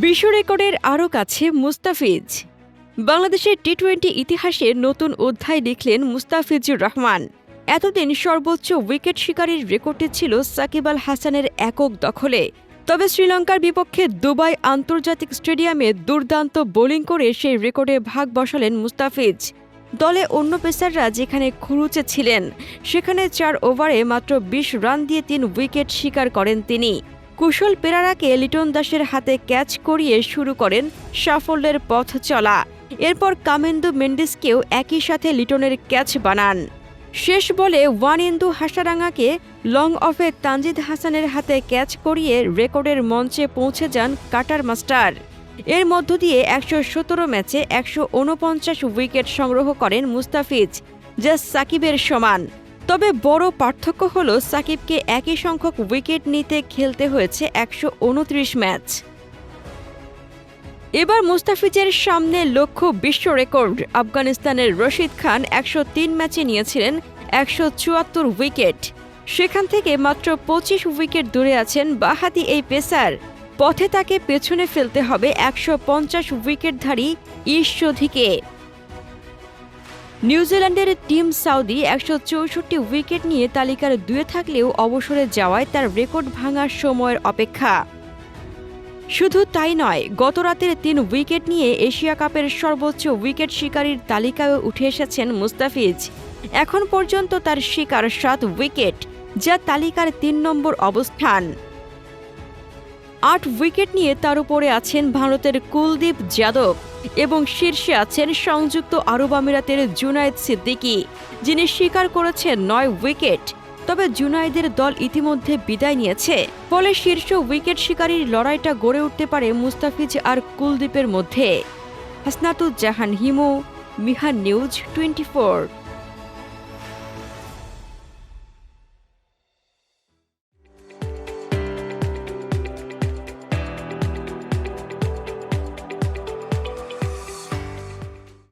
বিশ্ব রেকর্ডের আরও কাছে মুস্তাফিজ। বাংলাদেশের টি টোয়েন্টি ইতিহাসে নতুন অধ্যায় লিখলেন মুস্তাফিজুর রহমান। এতদিন সর্বোচ্চ উইকেট শিকারীর রেকর্ডটি ছিল সাকিব আল হাসানের একক দখলে। তবে শ্রীলঙ্কার বিপক্ষে দুবাই আন্তর্জাতিক স্টেডিয়ামে দুর্দান্ত বোলিং করে সেই রেকর্ডে ভাগ বসালেন মুস্তাফিজ। দলে অন্য পেসাররা যেখানে খুরুচে ছিলেন, সেখানে চার ওভারে মাত্র বিশ রান দিয়ে তিন উইকেট শিকার করেন তিনি। কুশল পেরারাকে লিটন দাসের হাতে ক্যাচ করিয়ে শুরু করেন সাফল্যের পথ চলা। এরপর কামেন্দু মেন্ডিসকেও একই সাথে লিটনের ক্যাচ বানান। শেষ বলে ওয়ানিন্দু হাসারাঙ্গাকে লং অফে তানজিদ হাসানের হাতে ক্যাচ করিয়ে রেকর্ডের মঞ্চে পৌঁছে যান কাটার মাস্টার। এর মধ্য দিয়ে একশো সতেরো ম্যাচে একশো উনপঞ্চাশ উইকেট সংগ্রহ করেন মুস্তাফিজ, যা সাকিবের সমান। তবে বড় পার্থক্য হল সাকিবকে একই সংখ্যক উইকেট নিতে খেলতে হয়েছে একশো উনত্রিশ ম্যাচ। এবার মুস্তাফিজের সামনে লক্ষ্য বিশ্ব রেকর্ড। আফগানিস্তানের রশিদ খান একশো তিন ম্যাচে নিয়েছিলেন একশো চুয়াত্তর উইকেট। সেখান থেকে মাত্র পঁচিশ উইকেট দূরে আছেন বাহাতি এই পেসার। পথে তাকে পেছনে ফেলতে হবে একশো পঞ্চাশ উইকেটধারী ঈশ্বধিকে নিউজিল্যান্ডের টিম সাউদি একশো চৌষট্টি উইকেট নিয়ে তালিকার দুয়ে থাকলেও অবসরে যাওয়ায় তার রেকর্ড ভাঙার সময়ের অপেক্ষা। শুধু তাই নয়, গত রাতের তিন উইকেট নিয়ে এশিয়া কাপের সর্বোচ্চ উইকেট শিকারীর তালিকায় উঠে এসেছেন মুস্তাফিজ। এখন পর্যন্ত তার শিকার সাত উইকেট, যা তালিকার তিন নম্বর অবস্থান। আট উইকেট নিয়ে তার উপরে আছেন ভারতের কুলদীপ যাদব এবং শীর্ষে আছেন সংযুক্ত আরব আমিরাতের জুনায়েদ সিদ্দিকী, যিনি স্বীকার করেছেন নয় উইকেট। তবে জুনায়েদের দল ইতিমধ্যে বিদায় নিয়েছে। ফলে শীর্ষ উইকেট শিকারীর লড়াইটা গড়ে উঠতে পারে মুস্তাফিজ আর কুলদীপের মধ্যে। Hasnatujjahan Himu, Mihan news twenty